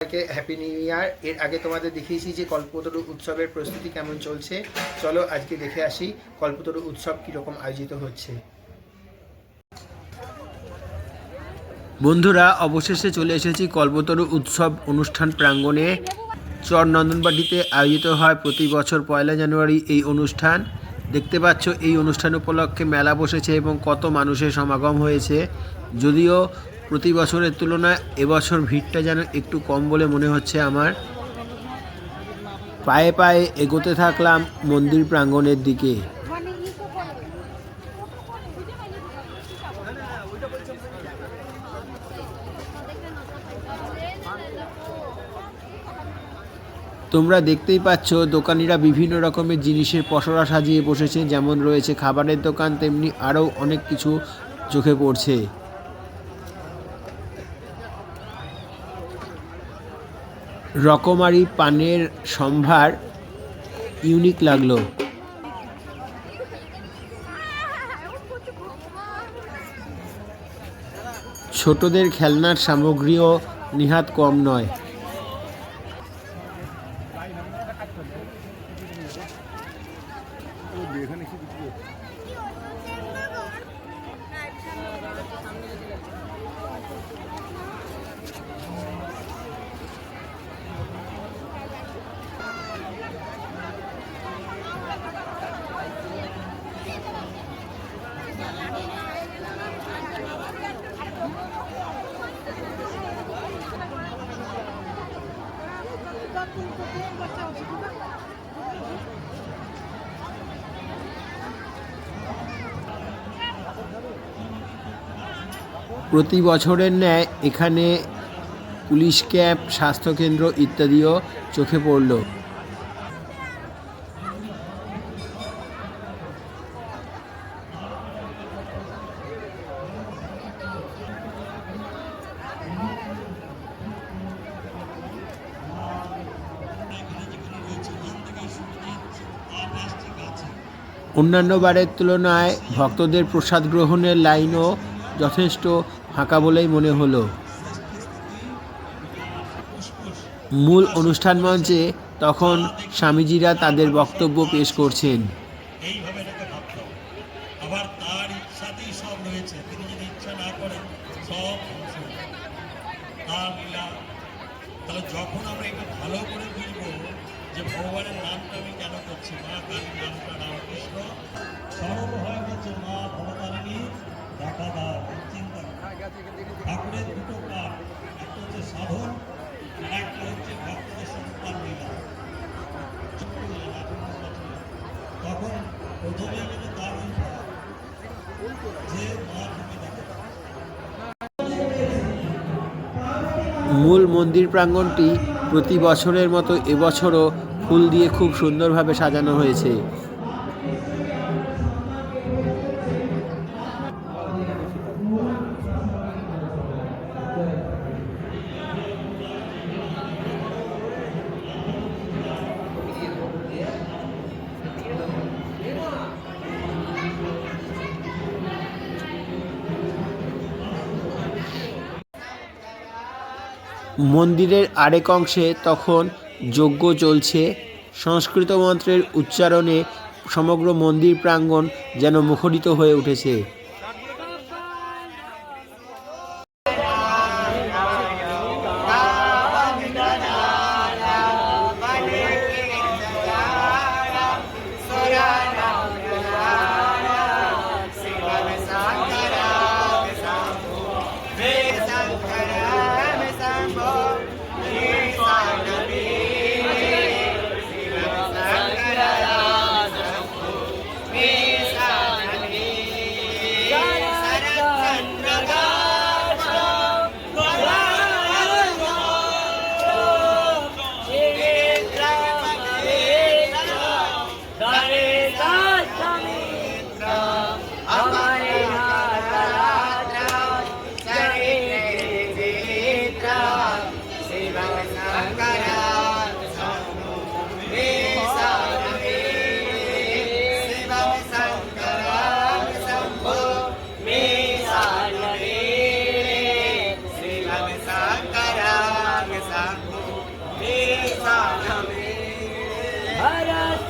সবাইকে happy new year এর আগে তোমাদের দেখিয়েছি যে কল্পতরু উৎসবের প্রস্তুতি কেমন চলছে। চলো আজকে দেখে আসি কল্পতরু উৎসব কীরকম আয়োজিত হচ্ছে। বন্ধুরা, অবশেষে চলে এসেছি কল্পতরু উৎসব অনুষ্ঠান প্রাঙ্গণে। চর নন্দনবাটিতে আয়োজিত হয় প্রতি বছর পয়লা জানুয়ারি এই অনুষ্ঠান। দেখতে পাচ্ছ, এই অনুষ্ঠান উপলক্ষে মেলা বসেছে এবং কত মানুষের সমাগম হয়েছে। যদিও প্রতি বছরের তুলনায় এবছর ভিড়টা যেন একটু কম বলে মনে হচ্ছে আমার। পায়ে পায়ে এগোতে থাকলাম মন্দির প্রাঙ্গণের দিকে। তোমরা দেখতেই পাচ্ছ দোকানিরা বিভিন্ন রকমের জিনিসের পসরা সাজিয়ে বসেছে, যেমন রয়েছে খাবারের দোকান, তেমনি আরও অনেক কিছু চোখে পড়ছে। রকমারি পানের সম্ভার ইউনিক লাগল। ছোটদের খেলনার সামগ্রীও নিহাত কম নয়। প্রতি বছরের ন্যায় এখানে পুলিশ ক্যাম্প স্বাস্থ্যকেন্দ্র ইত্যাদিও চোখে পড়ল। অন্যান্য বারের তুলনায় ভক্তদের প্রসাদ গ্রহণের লাইনও যথেষ্ট ফাঁকা বলেই মনে হলো। মূল অনুষ্ঠান মঞ্চে তখন স্বামীজিরা তাদের বক্তব্য পেশ করছেন। যখন আমরা এটা ভালো করে বুঝব যে ভগবানের নামটা আমি কেন করছি? মা কালীর নামটা রামকৃষ্ণ। স্মরণ হয়ে গেছে মা ভবতারিণী। দেখা দাও চিন্তা ঠাকুরের দুটো কাজ একটা হচ্ছে সাধন, আর একটা হচ্ছে ভক্তদের সন্তান লীলা। তখন প্রথমে কিন্তু তার যে মা মূল মন্দির প্রাঙ্গণটি প্রতি বছরের মতো এবছরও ফুল দিয়ে খুব সুন্দরভাবে সাজানো হয়েছে। মন্দিরের আরেক অংশে তখন যজ্ঞ চলছে। সংস্কৃত মন্ত্রের উচ্চারণে সমগ্র মন্দির প্রাঙ্গণ যেন মুখরিত হয়ে উঠেছে।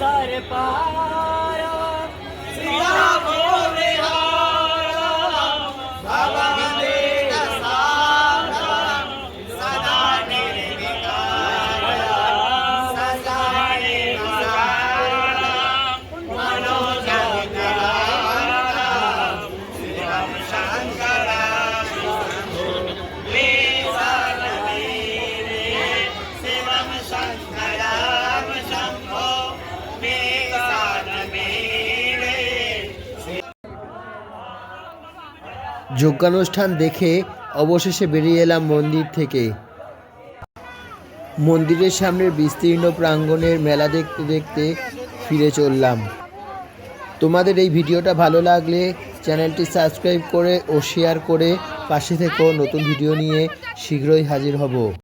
सर पारा. যজ্ঞানুষ্ঠান দেখে অবশেষে বেরিয়ে এলাম মন্দির থেকে। মন্দিরের সামনের বিস্তীর্ণ প্রাঙ্গণের মেলা দেখতে দেখতে ফিরে চললাম। তোমাদের এই ভিডিওটা ভালো লাগলে চ্যানেলটি সাবস্ক্রাইব করে ও শেয়ার করে পাশে থেকেও নতুন ভিডিও নিয়ে শীঘ্রই হাজির হব।